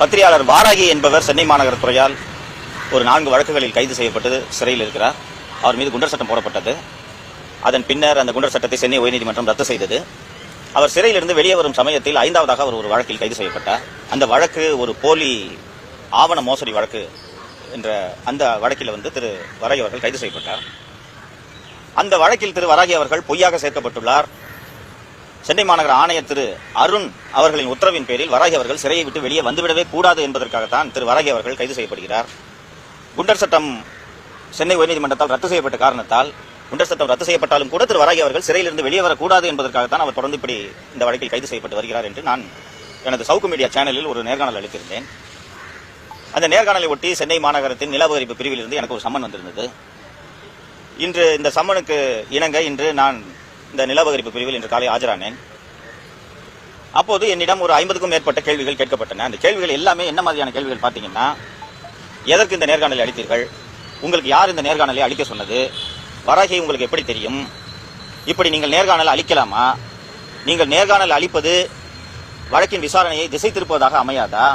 பத்திரிகையாளர் வாராகி என்பவர் சென்னை மாநகர துறையால் ஒரு நான்கு வழக்குகளில் கைது செய்யப்பட்டு சிறையில் இருக்கிறார். அவர் மீது குண்டர் சட்டம் போடப்பட்டது. அதன் பின்னர் அந்த குண்டர் சட்டத்தை சென்னை உயர்நீதிமன்றம் ரத்து செய்தது. அவர் சிறையிலிருந்து வெளியே வரும் சமயத்தில் ஐந்தாவதாக அவர் ஒரு வழக்கில் கைது செய்யப்பட்டார். அந்த வழக்கு ஒரு போலி ஆவண மோசடி வழக்கு என்ற அந்த வழக்கில் வந்து திரு வராகி அவர்கள் கைது செய்யப்பட்டார். அந்த வழக்கில் திரு வராகி அவர்கள் பொய்யாக சேர்க்கப்பட்டுள்ளார். சென்னை மாநகர ஆணையர் திரு அருண் அவர்களின் உத்தரவின் பேரில் வராகி அவர்கள் சிறையை விட்டு வெளியே வந்துவிடவே கூடாது என்பதற்காகத்தான் திரு வராகி அவர்கள் கைது செய்யப்படுகிறார். குண்டர் சட்டம் சென்னை உயர்நீதிமன்றத்தால் ரத்து செய்யப்பட்ட காரணத்தால் குண்டர் சட்டம் ரத்து செய்யப்பட்டாலும் கூட திரு வராகி அவர்கள் சிறையிலிருந்து வெளியே வரக்கூடாது என்பதற்காகத்தான் அவர் தொடர்ந்து இப்படி இந்த வழக்கில் கைது செய்யப்பட்டு வருகிறார் என்று நான் எனது சவுக்கு மீடியா சேனலில் ஒரு நேர்காணல் அளித்திருந்தேன். அந்த நேர்காணலை ஒட்டி சென்னை மாநகரத்தின் நில அபகரிப்பு பிரிவிலிருந்து எனக்கு ஒரு சம்மன் வந்திருந்தது. இன்று இந்த சம்மனுக்கு இணங்க இன்று நான் இந்த நிலவகரிப்பு பிரிவில் இன்று காலை ஆஜரானேன். அப்போது என்னிடம் ஒரு ஐம்பதுக்கும் மேற்பட்ட கேள்விகள் கேட்கப்பட்டன. அந்த கேள்விகள் எல்லாமே என்ன மாதிரியான கேள்விகள் பார்த்தீங்கன்னா எதற்கு இந்த நேர்காணலை அளித்தீர்கள்? உங்களுக்கு யார் இந்த நேர்காணலை அளிக்க சொன்னது? வராகை உங்களுக்கு எப்படி தெரியும்? இப்படி நீங்கள் நேர்காணல் அளிக்கலாமா? நீங்கள் நேர்காணல் அளிப்பது வழக்கின் விசாரணையை திசை திருப்பதாக அமையாதா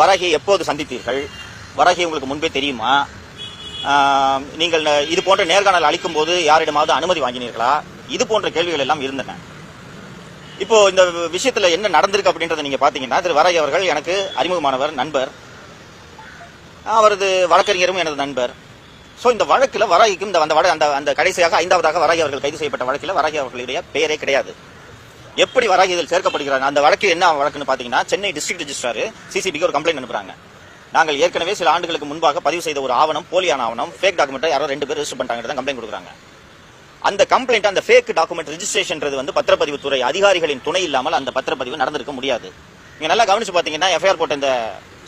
வராகியை எப்போது சந்தித்தீர்கள்? வராகி உங்களுக்கு முன்பே தெரியுமா? நீங்கள் இது போன்ற நேர்காணல் அளிக்கும் போது யாரிடமாவது அனுமதி வாங்கினீர்களா? இது போன்ற கேள்விகள் எல்லாம் இருந்தன. இப்போ இந்த விஷயத்துல என்ன நடந்திருக்கு அப்படின்றத நீங்க பாத்தீங்கன்னா திரு வரை அவர்கள் எனக்கு அறிமுகமானவர் நண்பர். அவரது வழக்கறிஞரும் எனது நண்பர். ஸோ இந்த வழக்கில் வராகிக்கும் இந்த அந்த வட அந்த அந்த கடைசியாக ஐந்தாவதாக வராகி அவர்கள் கைது செய்யப்பட்ட வழக்கில் வராகி அவர்களுடைய பெயரே கிடையாது. எப்படி வராகி இதில் சேர்க்கப்படுகிறாங்க அந்த வழக்கு என்ன வழக்குன்னு பார்த்தீங்கன்னா சென்னை டிஸ்ட்ரிக்ட் ரெஜிஸ்ட்ரார் சிசிபிக்கு ஒரு கம்ப்ளைண்ட் அனுப்புறாங்க. நாங்கள் ஏற்கனவே சில ஆண்டுகளுக்கு முன்பாக பதிவு செய்த ஒரு ஆவணம் போலியான ஆவணம் ஃபேக் டாக்குமெண்ட் யாரோ ரெண்டு பேர் ரிஜிஸ்டர் பண்ணிட்டாங்க கம்ப்ளைண்ட் கொடுக்குறாங்க. அந்த கம்ப்ளைண்ட் அந்த ஃபேக் டாக்குமெண்ட் ரெஜிஸ்ட்ரேஷன்ன்றது வந்து பத்திரப்பதிவுத்துறை அதிகாரிகளின் துணை இல்லாமல் அந்த பத்திரப்பதிவு நடந்திருக்க முடியாது. நீங்க நல்லா கவனிச்சு பாத்தீங்கன்னா எஃப்ஐஆர் போட்ட இந்த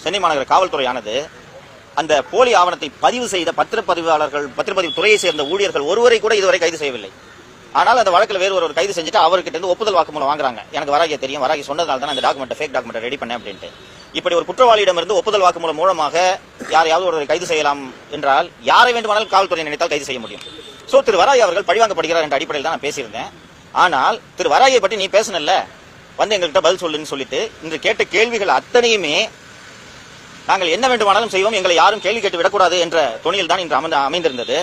சென்னை மாநகர காவல்துறையானது அந்த போலி ஆவணத்தை பதிவு செய்த பத்திரப்பதிவாளர்கள் பத்திரப்பதிவு துறையை சேர்ந்த ஊழியர்கள் ஒருவரை கூட இதுவரை கைது செய்யவில்லை. ஆனால் அந்த வழக்கில் வேறு ஒரு கைது செஞ்சுட்டு அவர்கிட்ட இருந்து ஒப்புதல் வாக்குமூலம் வாங்குறாங்க. எனக்கு வராகிய தெரியும். வராகி சொன்னதால தான் அந்த டாக்குமெண்ட் ஃபேக் டாக்குமெண்ட் ரெடி பண்ணேன் அப்படின்ட்டு. இப்படி ஒரு குற்றவாளியிடமிருந்து ஒப்புதல் வாக்குமூலம் மூலமாக யாரையாவது ஒருவரை கைது செய்யலாம் என்றால் யாரை வேண்டுமானாலும் காவல்துறை நினைத்தால் கைது செய்ய முடியும். சோ திரு வராய் அவர்கள் பழிவாங்கப்படுகிறார் என்ற அடிப்படையில் தான் நான் பேசியிருந்தேன். ஆனால் திரு வராயை பற்றி நீ பேசணும்ல வந்து எங்கள்கிட்ட பதில் சொல்லுன்னு சொல்லிட்டு இன்று கேட்ட கேள்விகள் அத்தனையுமே நாங்கள் என்ன வேண்டுமானாலும் செய்வோம் எங்களை யாரும் கேள்வி கேட்டு விடக்கூடாது என்ற துணியில் தான் இன்று அமைந்திருந்தது.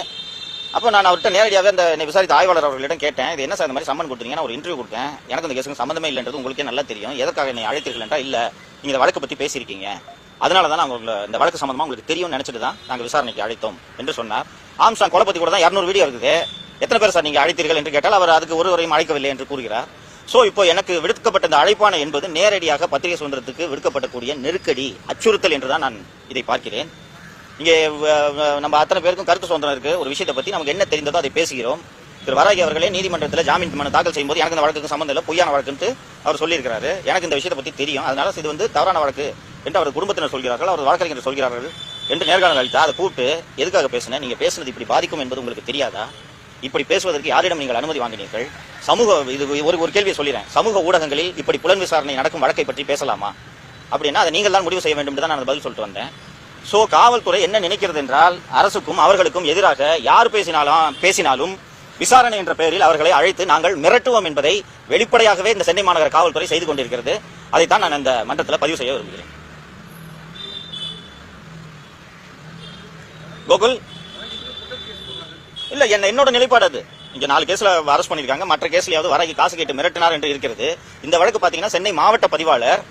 அப்போ நான் அவர்கிட்ட நேரடியாகவே அந்த என்னை விசாரித்த ஆய்வாளர் அவர்களிடம் கேட்டேன் இது என்ன சார் இந்த மாதிரி சம்மன் கொடுத்தீங்க நான் ஒரு இன்டர்வியூ கொடுத்தேன். எனக்கு அந்த கேஸுக்கு சம்மந்தமே இல்லைன்றது உங்களுக்கே நல்லா தெரியும். எதற்காக என்னை அழைத்தீர்கள் இல்லை நீங்கள் இந்த வழக்கை பற்றி பேசியிருக்கீங்க. அதனால தான் நாங்கள் உங்களை இந்த வழக்கு சம்மந்தமாக உங்களுக்கு தெரியும்னு நினச்சிட்டு தான் நாங்கள் விசாரணைக்கு அழைத்தோம் என்று சொன்னார். ஆம்சாங் கொலை பத்தி கூட தான் இரநூறு வீடியோ இருக்குது. எத்தனை பேர் சார் நீங்கள் அழைத்தீர்கள் என்று கேட்டால் அவர் அதுக்கு ஒருவரையும் அழைக்கவில்லை என்று கூறுகிறார். ஸோ இப்போ எனக்கு விடுக்கப்பட்ட இந்த அழைப்பான என்பது நேரடியாக பத்திரிகை சுதந்திரத்துக்கு விடுக்கப்படக்கூடிய நெருக்கடி அச்சுறுத்தல் என்று தான் நான் இதை பார்க்கிறேன். இங்கே வ- நம்ம அத்தனை பேருக்கும் கருத்து சுதந்திரம் இருக்கு. ஒரு விஷயத்தை பத்தி நமக்கு என்ன தெரிந்ததோ அதை பேசுகிறோம். திரு வராகி அவர்களே நீதிமன்றத்தில் ஜாமீன் மனு தாக்கல் செய்யும்போது எனக்கு இந்த வழக்குக்கு சம்பந்தம் இல்லை பொய்யான வழக்குன்ட்டு அவர் சொல்லியிருக்கிறாரு. எனக்கு இந்த விஷயத்தை பத்தி தெரியும். அதனால இது வந்து தவறான வழக்கு என்று அவர் குடும்பத்தினர் சொல்கிறார்கள் அவர் வழக்கறிஞர் சொல்கிறார்கள் என்று நேர்காணல் அளித்தா அதை கூப்பிட்டு எதுக்காக பேசினேன் நீங்க பேசுனது இப்படி பாதிக்கும் என்பது உங்களுக்கு தெரியாதா? இப்படி பேசுவதற்கு யாரிடம் நீங்கள் அனுமதி வாங்கினீர்கள்? சமூக இது ஒரு ஒரு கேள்வியை சொல்லிடுறேன் சமூக ஊடகங்களில் இப்படி புலன் விசாரணை நடக்கும் வழக்கை பற்றி பேசலாமா? அப்படின்னா அதை நீங்கள் தான் முடிவு செய்ய வேண்டும் என்று தான் நான் பதில் சொல்லிட்டு வந்தேன். சோ காவல்துறை என்ன நினைக்கிறது என்றால் அரசுக்கும் அவர்களுக்கும் எதிராக யார் பேசினாலும் பேசினாலும் விசாரணை என்ற பெயரில் அவர்களை அழைத்து நாங்கள் மிரட்டுவோம் என்பதை வெளிப்படையாகவே இந்த சென்னை மாநகர காவல்துறை செய்து கொண்டிருக்கிறது. அதைத்தான் நான் இந்த மன்றத்தில் பதிவு செய்ய விரும்புகிறேன். கோகுல்? இல்ல என்ன என்னோட நிலைப்பாடு அது. இங்க நாலு கேஸ்ல அரெஸ்ட் பண்ணிருக்காங்க. மற்ற கேஸ்லயாவது வராகி காசு கேட்டு மிரட்டினார் என்று இருக்கிறது. இந்த வழக்கு பாத்தீங்கன்னா சென்னை மாவட்ட பதிவாளர்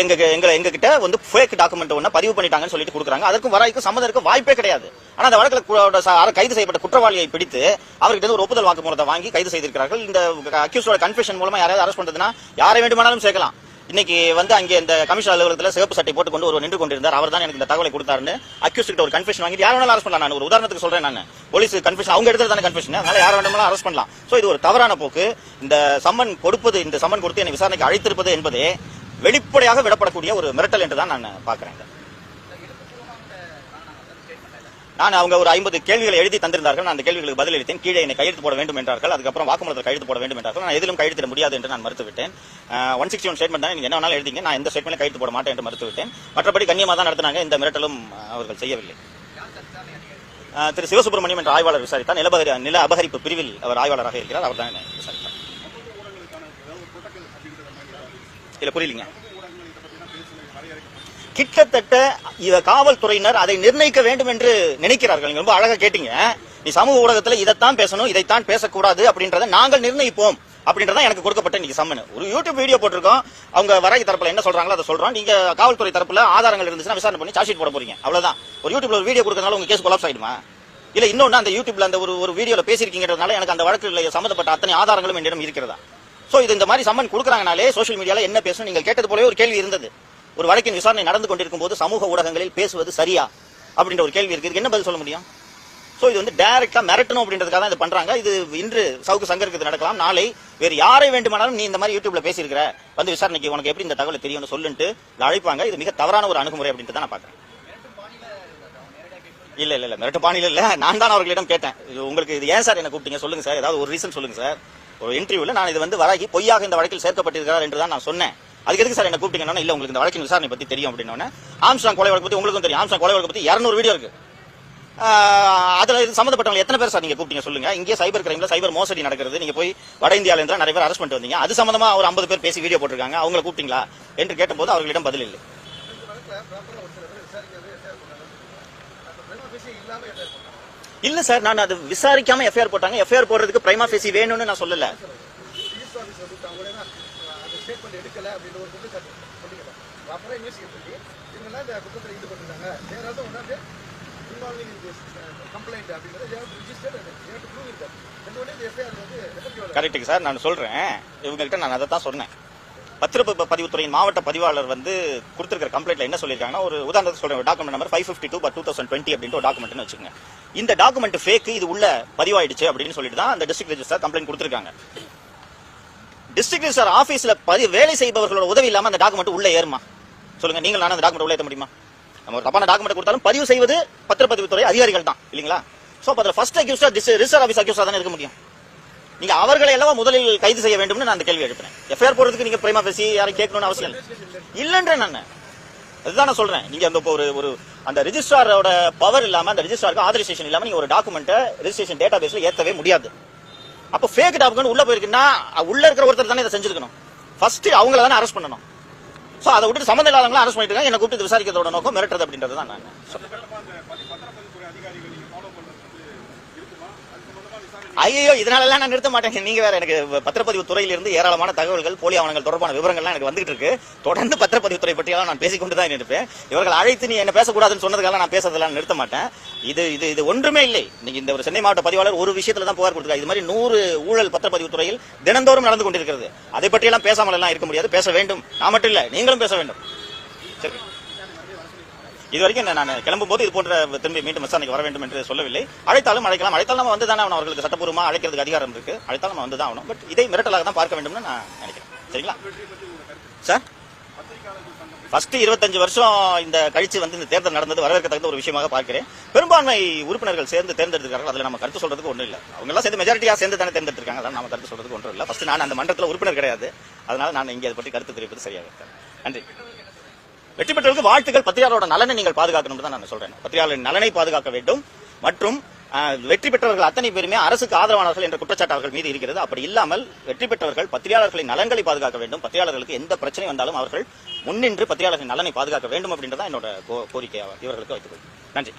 எங்க எங்க எங்க கிட்ட வந்து ஃபேக் டாக்குமெண்ட் ஒண்ணு பதிவு பண்ணிட்டாங்கன்னு சொல்லிட்டு கொடுக்குறாங்க. அதுக்கும் வரைக்கும் சம்மதம் இருக்க வாய்ப்பே கிடையாது. ஆனா அந்த வழக்கில் கைது செய்யப்பட்ட குற்றவாளியை பிடித்து அவர்கிட்ட ஒரு ஒப்புதல் வாக்குமூலத்தை வாங்கி கைது செய்திருக்கிறார்கள். இந்த அக்யூஸோட கன்ஃபெஷன் மூலமா யாராவது அரெஸ்ட் பண்றதுன்னா யாரை வேண்டுமானாலும் சேர்க்கலாம். இன்னைக்கு வந்து அங்கே இந்த கமிஷன் அலுவலகத்தில் சிவப்பு சட்டை போட்டு கொண்டு ஒரு நின்று கொண்டிருந்தார். அவர் தான் எனக்கு இந்த தகவலை கொடுத்தாருன்னு அக்யூஸ் கிட்ட ஒரு கன்ஃபியூஷன் வாங்கி யார் வேணாலும் அரெஸ்ட் பண்ணலாம் நான். ஒரு உதாரணத்துக்கு சொல்றேன் நான். போலீஸ் கன்ஃபியூஷன் அவங்க எடுத்து தானே கன்ஃபியூஷன் அதனால யார் வேணுமானாலும் அரெஸ்ட் பண்ணலாம். ஸோ இது ஒரு தவறான போக்கு. இந்த சம்மன் கொடுப்பது இந்த சம்மன் கொடுத்து என்னை விசாரணைக்கு அழைத்திருப்பது என்பதே வெளிப்படையாக விடப்படக்கூடிய ஒரு மிரட்டல் என்று தான் நான் பார்க்கிறேன். நான் அவங்க ஒரு ஐம்பது கேள்விகளை எழுதி தந்திருந்தார்கள். நான் அந்த கேள்விகளுக்கு பதிலளித்தேன் கீழே என்னை கையெழுத்து போட வேண்டும் என்றார்கள். அதுக்கப்புறம் வாக்குமூலத்தில் கையெழுத்து போட வேண்டும் என்றார்கள். நான் எதிலும் கையெழுத்திட முடியாது என்று நான் மறுத்துவிட்டேன். ஒன் சிக்ஸ்டி ஒன் ஸ்டேட்மெண்ட் தான் நீங்க என்ன வேணாலும் எழுதிங்க. நான் எந்த ஸ்டேட்மெண்ட் கையெழுத்து போட மாட்டேன் என்று மறுத்துவிட்டேன். மற்றபடி கண்ணியமாக தான் நடத்தினாங்க. இந்த மிரட்டலும் அவர்கள் செய்யவில்லை. திரு சிவசுப்ரமணியம் என்ற ஆய்வாளர் விசாரித்தார். நிலபகரி நில அபகரிப்பு பிரிவில் அவர் ஆய்வாளராக இருக்கிறார். அவர் தான் விசாரித்தார். இல்ல புரியலீங்க. கிட்டத்தட்ட இத காவல்துறையினர் அதை நிர்ணயிக்க வேண்டும் என்று நினைக்கிறார்கள். நீங்க ரொம்ப அழகா கேட்டீங்க. நீ சமூக ஊடகத்துல இதைத்தான் பேசணும் இதைத்தான் பேசக்கூடாது அப்படின்றத நாங்கள் நிர்ணயிப்போம் அப்படின்றத எனக்கு கொடுக்கப்பட்ட இன்னைக்கு சம்மன். ஒரு யூடியூப் வீடியோ போட்டிருக்கோம். அவங்க வராகி தரப்புல என்ன சொல்றாங்களோ அதை சொல்றோம். நீங்க காவல்துறை தரப்புல ஆதாரங்கள் இருந்துச்சுன்னா விசாரணை பண்ணி சார்ஜ் போட போறீங்க. அவ்வளவுதான். ஒரு யூடியூப்ல ஒரு வீடியோ கொடுக்கறதுனால உங்க கேஸ் கொலாப்ஸ் ஆயிடுமா? இல்ல இன்னொன்னு அந்த யூடியூப்ல அந்த ஒரு ஒரு வீடியோல பேசிருக்கீங்கன்றதுனால எனக்கு அந்த வழக்கில் சம்மந்தப்பட்ட அத்தனை ஆதாரங்களும் என்னிடம் இருக்கிறதா? ஸோ இது இந்த மாதிரி சம்மன் கொடுக்குறாங்கனாலே சோஷியல் மீடியாவில் என்ன பேசணும்? நீங்கள் கேட்டது போலவே ஒரு கேள்வி இருந்தது. ஒரு வழக்கின் விசாரணை நடந்து கொண்டிருக்கும் போது சமூக ஊடகங்களில் பேசுவது சரியா? அப்படின்ற ஒரு கேள்வி இருக்குது. என்ன பதில் சொல்ல முடியும்? சோ இது வந்து டைரக்டாக மிரட்டணும் அப்படின்றதுக்காக தான் இது பண்றாங்க. இது இன்று சவுக்கு சங்கருக்கு இது நடக்கலாம். நாளை வேறு யாரை வேண்டுமானாலும் நீ இந்த மாதிரி யூடியூப்ல பேசியிருக்கிற வந்து விசாரணைக்கு உனக்கு எப்படி இந்த தகவல் தெரியும்னு சொல்லிட்டு அழைப்பாங்க. இது மிக தவறான ஒரு அணுகுமுறை அப்படின்ட்டு தான் நான் பார்க்குறேன். இல்ல இல்ல இல்ல. மிரட்டு பாணியில் இல்ல. நான் தான் அவர்களிடம் கேட்டேன். இது உங்களுக்கு இது ஏன் சார் என்ன கூப்பிட்டீங்க? சொல்லுங்க சார். ஏதாவது ஒரு ரீசன் சொல்லுங்க சார். ஒரு இன்டர்வியூல நான் இது வந்து வராகி பொய்யாக இந்த வழக்கில் சேர்க்கப்பட்டிருக்கிறார் என்று தான் நான் சொன்னேன். அதுக்கு எதுக்கு சார் என்ன கூப்பிட்டீங்கன்னா இல்ல உங்களுக்கு இந்த வழக்கின் விசாரணை பத்தி தெரியும் அப்படின்னு ஆம்சாங் கொலை வழக்கு பத்தி உங்களுக்கும் தெரியும். ஆம்சாங் கொலை வழக்கு பத்தி 200 வீடியோ இருக்கு. ஆஹ் அதுல இது சம்பந்தப்பட்டவங்க எத்தனை பேர் சார் நீங்க கூப்பிட்டீங்க சொல்லுங்க. இங்கே சைபர் கிரைம்ல சைபர் மோசடி நடக்கிறது. நீங்க போய் வட இந்தியால இருந்து நிறைய பேர் அரெஸ்ட் பண்ணிட்டு வந்தீங்க. அது சம்பந்தமா ஒரு 50 பேர் பேசி வீடியோ போட்டிருக்காங்க. அவங்களை கூப்பிட்டீங்களா? என்று கேட்டபோது அவர்களிடம் பதில் இல்லை. இல்ல சார் நான் அது விசாரிக்காம எஃப்ஐஆர் போட்டாங்க. எஃப்ஐஆர் போடுறதுக்கு பிரைமா ஃபேசி வேணும்னு நான் சொல்லல. கரெக்டுங்க சார் நான் சொல்றேன். இவங்ககிட்ட நான் அதை தான் சொன்னேன். பத்திரப்பு பதிவுத்துறையின் மாவட்ட பதிவாளர் வந்து கொடுத்திருக்கிற கம்ப்ளைண்ட்ல என்ன சொல்லியிருக்காங்கன்னா ஒரு உதாரணத்துக்கு சொல்றேன் document number five fifty two per two thousand twenty அப்படின்ட்டு ஒரு டாக்குமெண்ட்னு வச்சுக்கோங்க. இந்த டாக்குமெண்ட் ஃபேக் இது உள்ள பதிவாயிடுச்சு அப்படின்னு சொல்லிட்டு தான் அந்த டிஸ்ட்ரிக்ட் ரெஜிஸ்டர் கம்ப்ளைண்ட் கொடுத்துருக்காங்க. டிஸ்ட்ரிக்ட் ரெஜிஸ்டர் ஆஃபீஸில் பதி வேலை செய்பவர்களோட உதவி இல்லாம அந்த டாக்குமெண்ட் உள்ள ஏறுமா? சொல்லுங்க நீங்கள் நானும் அந்த டாக்குமெண்ட் உள்ள ஏற்ற முடியுமா? நம்ம ஒரு தப்பான டாக்குமெண்ட் கொடுத்தாலும் பதிவு செய்வது பத்திரப்பதிவுத்துறை அதிகாரிகள் தான் இல்லீங்களா? ஸோ அப்ப அதுல ஃபர்ஸ்ட் அக்யூஸ்டா ரிசர்வ் ஆஃபீஸ் அக்யூஸ்டா தானே இருக்க முடியும். நீங்க அவர்களை எல்லாம் முதலில் கைது செய்ய வேண்டும்னு நான் அந்த கேள்வி எழுப்புறேன். எஃப்ஐஆர் போடுறதுக்கு நீங்க பிரேமா பேசி யாரும் கேட்கணும்னு அவசியம் இல்லை. இல்லைன்றேன் நான். அதுதான் நான் சொல்றேன். நீங்க அந்த இப்போ ஒரு ஒரு அந்த ரிஜிஸ்ட்ராரோட பவர் இல்லாம அந்த ரெஜிஸ்ட்ராருக்கு ஆதரிசேஷன் இல்லாம நீங்க ஒரு டாக்குமெண்ட்டை ரிஜிஸ்ட்ரேஷன் டேட்டா பேஸ்ல ஏத்தவே முடியாது. அப்ப ஃபேக் டாக்குமெண்ட் உள்ள போயிருக்குன்னா உள்ள இருக்கிற ஒருத்தர் தானே இதை செஞ்சிருக்கணும். ஃபர்ஸ்ட் அவங்கள தானே அரெஸ்ட் பண்ணணும். சோ அதை விட்டு சம்மந்தம் இல்லாதவங்களும் அரெஸ்ட் பண்ணிட்டு இருக்காங்க. என்ன கூப்பிட்டு விசாரிக்கிறதோட நோக்கம் மிரட்டுறது அப்படின்றது தான் நான் ஐயோ இதனாலலாம் நான் நிறுத்த மாட்டேன். நீங்க வேற எனக்கு பத்திரப்பதிவு துறையில இருந்து ஏராளமான தகவல்கள் போலி ஆவணங்கள் தொடர்பான விவரங்கள்லாம் எனக்கு வந்துட்டு இருக்கு. தொடர்ந்து பத்திரப்பதிவு துறை பற்றியெல்லாம் நான் பேசிக்கொண்டு தான் இருப்பேன் இவர்கள் அழைத்து நீ என்ன பேசக்கூடாதுன்னு சொன்னதுக்காக நான் பேசுறதெல்லாம் நிறுத்த மாட்டேன். இது இது இது ஒன்றுமே இல்லை. நீங்க இந்த ஒரு சென்னை மாவட்ட பதிவாளர் ஒரு விஷயத்துல தான் புகார் கொடுத்திருக்காரு. இது மாதிரி நூறு ஊழல் பத்திரப்பதிவு துறையில் தினந்தோறும் நடந்து கொண்டிருக்கிறது. அதை பற்றியெல்லாம் பேசாமல் எல்லாம் இருக்க முடியாது. பேச வேண்டும். நான் மட்டும் இல்ல நீங்களும் பேச வேண்டும். சரி. இது வரைக்கும் நான் கிளம்பும் போது இது போன்ற திரும்பி மீண்டும் விசாரணைக்கு வர வேண்டும் என்று சொல்லவில்லை. அழைத்தாலும் அழைக்கலாம். அழைத்தாலும் நம்ம வந்து தானே அவன் அவர்களுக்கு சட்டப்பூர்வமாக அழைக்கிறதுக்கு அதிகாரம் இருக்கு. அழைத்தாலும் நம்ம வந்து தான் ஆகணும். பட் இதை மிரட்டலாக தான் பார்க்க வேண்டும்னு நான் நினைக்கிறேன். சரிங்களா? சார் ஃபர்ஸ்ட் இருபத்தஞ்சு வருஷம் இந்த கழிச்சு வந்து இந்த தேர்தல் நடந்தது வரவேற்கத்தக்க ஒரு விஷயமாக பார்க்கிறேன். பெரும்பான்மை உறுப்பினர்கள் சேர்ந்து தேர்ந்தெடுக்கிறார்கள் அதில் நம்ம கருத்து சொல்றதுக்கு ஒன்றும் இல்லை. அவங்க எல்லாம் சேர்ந்து மெஜாரிட்டியாக சேர்ந்து தானே தேர்ந்தெடுத்திருக்காங்க. அதான் நம்ம கருத்து சொல்றதுக்கு ஒன்றும் இல்லை. ஃபர்ஸ்ட் நான் அந்த மன்றத்தில் உறுப்பினர் கிடையாது. அதனால நான் இங்கே அதை பற்றி கருத்து தெரிவிப்பது சரியாக இருக்கேன் நன்றி. வெற்றி பெற்றவருக்கு வாழ்த்துக்கள். பத்திரிகையாளரோட நலனை நீங்கள் பாதுகாக்கணும் தான் நான் சொல்றேன். பத்திரிகையாளரின் நலனை பாதுகாக்க வேண்டும். மற்றும் வெற்றி பெற்றவர்கள் அத்தனை பேருமே அரசுக்கு ஆதரவானவர்கள் என்ற குற்றச்சாட்டு அவர்கள் மீது இருக்கிறது. அப்படி இல்லாமல் வெற்றி பெற்றவர்கள் பத்திரிகையாளர்களின் நலன்களை பாதுகாக்க வேண்டும். பத்திரிகையாளர்களுக்கு எந்த பிரச்சனை வந்தாலும் அவர்கள் முன்னின்று பத்திரிகையாளர்களின் நலனை பாதுகாக்க வேண்டும் அப்படின்றதான் என்னோட கோ- கோரிக்கையாக இவர்களுக்கு வைத்துக் நன்றி.